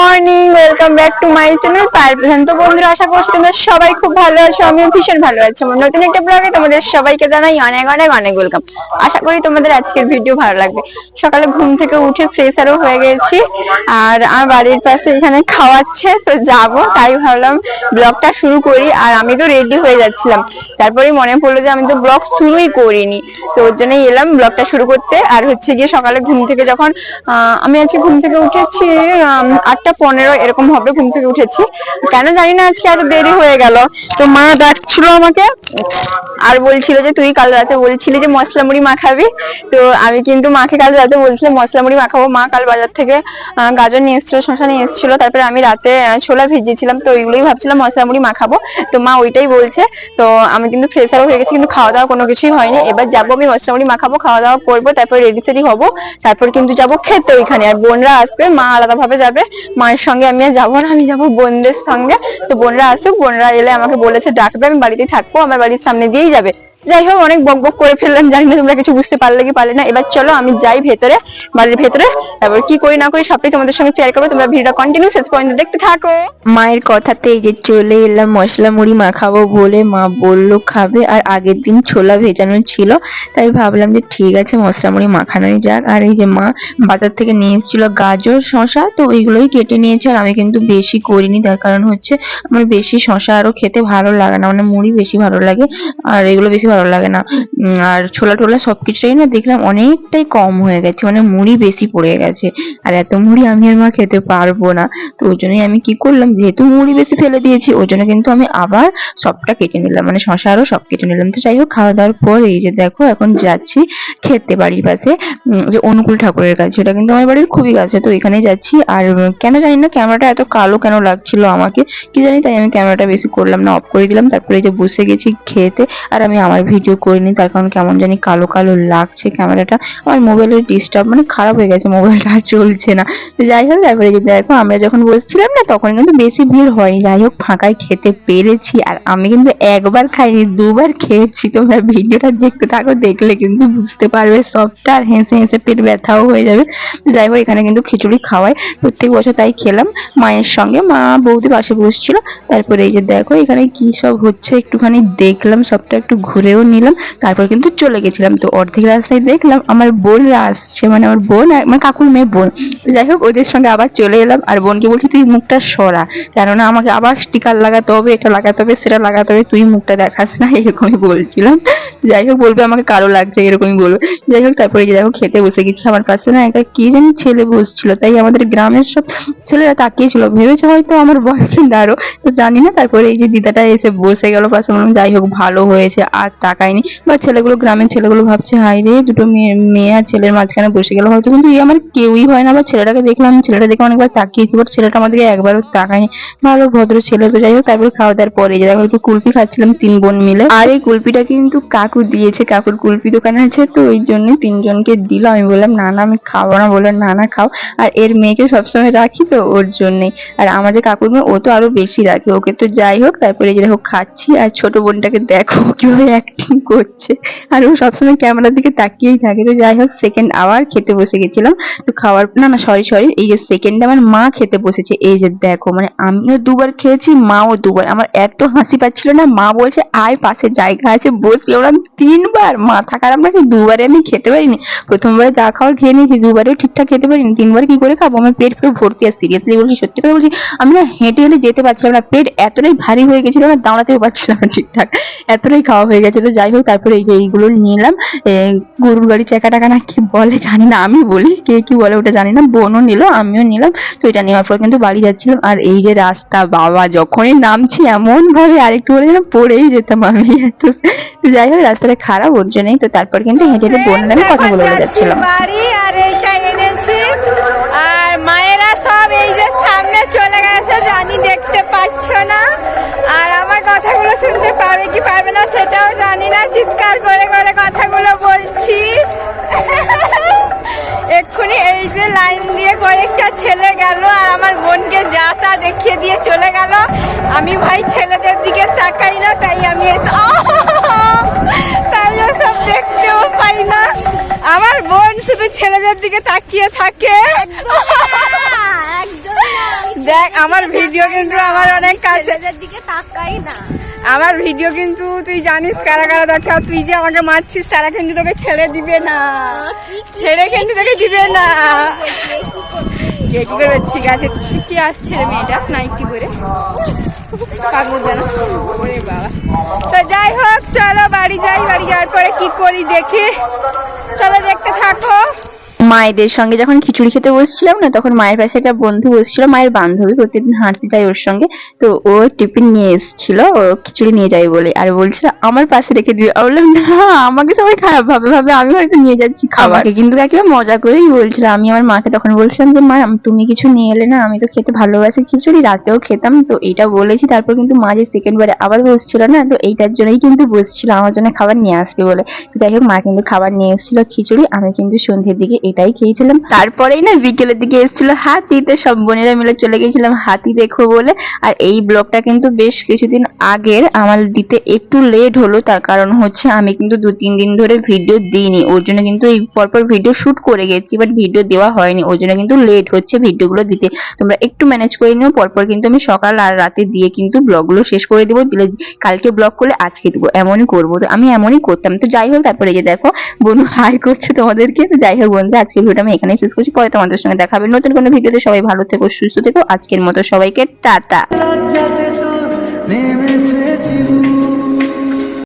Morning welcome back to my channel তো বন্ধুরা আশা করছি তোমরা সবাই খুব ভালো আছো ভীষণ ভালো আছি। আমার নতুন একটা ব্লগে তোমাদের সবাইকে জানাই অনেক অনেক অনেক ওয়েলকাম আশা করি তোমাদের আজকের ভিডিও ভালো লাগবে। সকালে ঘুম থেকে উঠে ফ্রেশ আরও হয়ে গেছি আর আমার বাড়ির পাশে এখানে খাওয়াচ্ছে তো যাব। তাই ভাবলাম ব্লগটা শুরু করি আর আমি তো রেডি হয়ে যাচ্ছিলাম। তারপরে মনে পড়ল যে আমি তো ব্লগ শুরুই করিনি। তো ওর জন্যই এলাম ব্লগটা শুরু করতে। আর হচ্ছে গিয়ে সকালে ঘুম থেকে যখন আমি আজকে ঘুম থেকে উঠেছি আম, আটটা পনেরো এরকম হবে ঘুম থেকে উঠেছি। কেন জানি না আজকে এত দেরি হয়ে গেল। তো মা ডাকছিল আমাকে আর বলছিল যে, তুই কাল রাতে বলছিলি যে মশলা মুড়ি মাখাবি তো আমি কিন্তু মাকে কাল রাতে বলছিলাম, মশলা মুড়ি মাখাবো মা কাল বাজার থেকে গাজর নিয়ে এসেছিল শশা নিয়ে এসেছিল। তারপরে আমি রাতে ছোলা ভিজিয়েছিলাম। তো ওইগুলোই ভাবছিলাম মশলা মুড়ি মাখাবো তো মা ওইটাই বলছে। তো আমি কিন্তু ফ্রেশারও হয়ে গেছি, কিন্তু খাওয়া দাওয়া কোনো কিছুই হয়নি। এবার যাব আমি মশলা মুড়ি মাখাবো খাওয়া দাওয়া করব, তারপর রেডি সেডি হব। তারপর কিন্তু যাব খেতে ওইখানে। আর বোনরা আসবে, মা আলাদা ভাবে যাবে। মায়ের সঙ্গে আমি আর যাব না, আমি যাব বোনদের সঙ্গে। তো বোনরা আসুক, বোনরা এলে আমাকে বলেছে, ডাকবে, আমি বাড়িতেই থাকব, আমার বাড়ির সামনে দিয়েই যাবে। যাই হোক, অনেক বক বক করে ফেললাম, জানি না তোমরা কিছু বুঝতে পারলে কি পারলে না। এবার চলো আমি যাই ভেতরে, বাড়ির ভেতরে। তারপর কি করি না করি, সবটাই তোমাদের সঙ্গে শেয়ার করব। তোমরা ভিডিওটা কন্টিনিউ শেষ পর্যন্ত দেখতে থাকো। মায়ের কথাতে এই যে চলে এলাম, মশলা মুড়ি মাখাবো বলে মা বলল খাবে, আর আগের দিন ছোলা ভেজানো ছিল। তাই ভাবলাম যে ঠিক আছে, মশলা মুড়ি মাখানোই যাক। আর এই যে মা বাজার থেকে নিয়ে এসেছিল গাজর শশা তো ওইগুলোই কেটে নিয়েছে, আর আমি কিন্তু বেশি করিনি। তার কারণ হচ্ছে, আমার বেশি শশা আরও খেতে ভালো লাগে না মানে মুড়ি বেশি ভালো লাগে, আর এগুলো বেশি ভালো লাগে না। আর ছোলা টোলা সবকিছুই না দেখলাম অনেকটাই কম হয়ে গেছে মানে মুড়ি বেশি পড়ে গেছে। আর এত মুড়ি আমি আর মা খেতে পারব না। তো ওই জন্যই আমি কি করলাম, যেহেতু মুড়ি বেশি ফেলে দিয়েছি, ওই জন্য কিন্তু আমি আবার সবটা কেটে নিলাম মানে শশা আরও সব কেটে নিলাম। তো যাই হোক, খাওয়া দাওয়ার পর এই যে দেখো, এখন যাচ্ছি খেতে বাড়ির পাশে যে অনুকূল ঠাকুরের কাছে। ওটা কিন্তু আমার বাড়ির খুবই কাছে, তো এখানেই যাচ্ছি। আর কেন জানি না, ক্যামেরাটা এত কালো কেন লাগছিল আমাকে, কি জানি তাই আমি ক্যামেরাটা বেশি করলাম না, অফ করে দিলাম। তারপরে এই যে বসে গেছি খেতে, আর আমি আমার ভিডিও করিনি তার কারণ কেমন জানি কালো কালো লাগছে ক্যামেরাটা আমার মোবাইলের ডিস্টার্ব মানে খারাপ হয়ে গেছে মোবাইলটা আর চলছে না। তো যাই হোক, তারপরে যে দেখো, আমরা যখন বসছিলাম না, তখন কিন্তু বেশি ভিড় হয়নি। যাই হোক, ফাঁকায় খেতে পেরেছি, আর আমি কিন্তু একবার খাইনি, দুবার খেয়েছি। তোমরা ভিডিওটা দেখতে থাকো, দেখলে কিন্তু বুঝতে পারবে সবটা, আর হেসে হেসে পেট ব্যথাও হয়ে যাবে। তো যাই হোক, এখানে কিন্তু খিচুড়ি খাওয়াই প্রত্যেক বছর তাই খেলাম, মায়ের সঙ্গে। মা বৌদি পাশে বসছিল। তারপরে এই যে দেখো, এখানে কি সব হচ্ছে, একটুখানি দেখলাম, সবটা একটু ঘুরেও নিলাম, তারপর কিন্তু চলে গেছিলাম। তো অর্ধেক রাস্তায় দেখলাম আমার বোনরা আসছে মানে আমার বোন আর মানে কাকুর মেয়ে বোন। যাই হোক, ওদের সঙ্গে আবার চলে এলাম আর বোনকে বলছি, তুই মুখটা সরা। কেননা আমাকে আবার স্টিকার লাগাতে হবে, এটা লাগাতে হবে, সেটা লাগাতে হবে, তুই মুখটা দেখাস না। এরকমই বলছিলাম। যাই হোক, বলবে আমাকে কালো লাগছে, এরকমই বলবে। যাই হোক, তারপরে যে দেখো খেতে বসে গেছি। আমার পাশে না একটা কি জানি ছেলে বসছিল, তাই আমাদের গ্রামের সব ছেলেরা তাকিয়েছিল। ভেবেছে হয়তো আমার বয়ফ্রেন্ড আরও, তো জানি না। তারপরে এই যে দিদাটা এসে বসে গেল পাশে বললাম যাই হোক, ভালো হয়েছে। আর তাকায়নি বা ছেলেগুলো, গ্রামের ছেলেগুলো ভাবছে হাই রে, দুটো মেয়ে মেয়ে আর ছেলের মাঝখানে বসে গেল। হয়তো কিন্তু এই আমার কেউই হয় না। বা ছেলেটাকে দেখলাম, ছেলেটা দেখে অনেকবার তাকিয়েছি বাট ছেলেটা আমাদেরকে একবারও তাকায়নি। ভালো ভদ্র ছেলে তো যাই হোক, তারপর খাওয়া দাওয়ার পরে যে দেখো, একটু কুলপি খাচ্ছিলাম তিন বোন মিলে। আর এই কুলপিটা কিন্তু কাকু দিয়েছে। কাকুর কুলপি দোকানে আছে, তো ওই জন্য তিনজনকে দিল। আমি বললাম, না না, আমি খাব না। বললাম না না, খাও। আর এর মেয়েকে সবসময় রাখি তো ওর জন্যই। আর আমার যে কাকুর মেয়ে, ও তো আরও বেশি রাখে। ওকে তো যাই হোক, তারপরে যে দেখো, খাচ্ছি। আর ছোট বোনটাকে দেখো, কীভাবে অ্যাক্টিং করছে। আর ও সবসময় ক্যামেরার দিকে তাকিয়েই থাকে। তো যাই হোক সেকেন্ড আবার খেতে বসে গেছিলাম। তো খাওয়ার, না না সরি সরি এই যে সেকেন্ড আমার মা খেতে বসেছে। এই যে দেখো মানে আমিও দুবার খেয়েছি, মাও দুবার। আমার এত হাসি পাচ্ছিল না, মা বলছে, আয়, পাশে জায়গা আছে, বসবে। ওরা তিনবার, মাথা খারাপ নাকি? দুবারে আমি খেতে পারিনি। প্রথমবারে যা খাওয়ার খেয়ে নিয়েছি, দুবারেও ঠিকঠাক খেতে পারিনি। তিনবার কি করে খাব? আমার পেট পুরো ভর্তি। আর সিরিয়াসলি বলছি, সত্যি কথা বলছি, আমি না হেঁটে হেঁটে যেতে পারছিলাম না। পেট এতটাই ভারী হয়ে গেছিল না, দাঁড়াতেও পারছিলাম না ঠিকঠাক। এতটাই খাওয়া হয়ে গেছে। তো যাই হোক, তারপরে এই যে এইগুলো নিলাম গরুর গাড়ি চাকা টাকা না কি বলে জানি না, আমি বলি, কে কি বলে ওটা জানি না, বোনও নিল, আমিও নিলাম। তো এটা নেওয়ার পর কিন্তু বাড়ি যাচ্ছিলাম। আর এই যে রাস্তা, বাবা, যখনই নামছি এমন ভাবে আরেকটু বলে যেন পড়েই যেতাম আমি। তো তো যাই হোক, রাস্তাটা খারাপ, ওর জন্যই। তো তারপর কিন্তু হেঁটে হেঁটে বোন নামে কথা বলে যাচ্ছিলাম। সব এই যে সামনে চলে গেছে, জানি দেখতে পাচ্ছ না। আর আমার কথাগুলো শুনতে পাবে কি পাবে না সেটাও জানি না। চিৎকার করে করে কথাগুলো বলছি। এক্ষুনি এই যে লাইন দিয়ে কয়েকটা ছেলে গেল আর আমার বোনকে যা তা দেখিয়ে দিয়ে চলে গেল। আমি ভাই ছেলেদের দিকে তাকাই না, তাই আমি তাই সব দেখতেও পাই না। আমার বোন শুধু ছেলেদের দিকে তাকিয়ে থাকে। দেখ আমার ভিডিও কিন্তু আমার অনেক কাছে দিকে তাকাই না। আমার ভিডিও কিন্তু তুই জানিস কারা কারা দেখে আর তুই যে আমাকে মারছিস তারা কিন্তু তোকে ছেড়ে দিবে না। ছেড়ে কিন্তু তোকে দিবে না। কে কি করবে ঠিক আছে কি আসছে রে মেয়েটা নাইটি করে কাপড় যেন। ওরে বাবা। তো যাই হোক চলো বাড়ি যাই বাড়ি যাওয়ার পরে কি করি দেখি। চলো দেখতে থাকো। মায়েদের সঙ্গে যখন খিচুড়ি খেতে বসছিলাম না, তখন মায়ের পাশে একটা বন্ধু বসছিল, মায়ের বান্ধবী প্রতিদিন হাঁটতে যায় ওর সঙ্গে। তো ও টিফিন নিয়ে এসেছিল, ও খিচুড়ি নিয়ে যাবে বলে। আর বলছিল, আমার পাশে রেখে দিও। আমি বললাম, না, আমাকে সবাই খারাপ ভাবে ভাবে, আমি হয়তো নিয়ে যাচ্ছি খাবার। কিন্তু একেবারে মজা করেই বলছিল। আমি আমার মাকে তখন বলছিলাম যে, মা, তুমি কিছু নিয়ে এলে না, আমি তো খেতে ভালোবাসি খিচুড়ি, রাতেও খেতাম। তো এটা বলেছি। তারপর কিন্তু মা যে সেকেন্ড বারে আবার বসছিল না, তো এইটার জন্যই কিন্তু বসছিল, আমার জন্য খাবার নিয়ে আসবে বলে। যাই হোক, মা কিন্তু খাবার নিয়ে এসেছিল খিচুড়ি, আমি কিন্তু সন্ধ্যের দিকে এটাই খেয়েছিলাম। তারপরেই না বিকেলের দিকে এসেছিল হাতিতে, সব বোনেরা মিলে চলে গেছিলাম হাতি দেখব বলে। আর এই ব্লগটা কিন্তু বেশ কিছুদিন আগের, আমার দিতে একটু লেট হলো, তার কারণ হচ্ছে আমি কিন্তু দু, তিন দিন ধরে ভিডিও দিইনি। ওর জন্য কিন্তু এই পরপর ভিডিও শুট করে গেছি বাট ভিডিও দেওয়া হয়নি। ওর জন্য কিন্তু লেট হচ্ছে ভিডিওগুলো দিতে। তোমরা একটু ম্যানেজ করে নিও, পরপর কিন্তু আমি সকাল আর রাতে দিয়ে কিন্তু ব্লগগুলো শেষ করে দেবো। দিলে কালকে ব্লগ করলে আজকে দেবো। এমনই করব। তো আমি এমনই করতাম। তো যাই হোক, তারপরে যে দেখো বোন হাই করছে তোমাদেরকে। তো যাই হোক বন্ধু আজকের ভিডিও আমি এখানেই শেষ করছি। পরে তোমাদের সঙ্গে দেখাবে নতুন কোনো ভিডিওতে। সবাই ভালো থেকো, সুস্থ থেকো। আজকের মতো সবাইকে টাটা।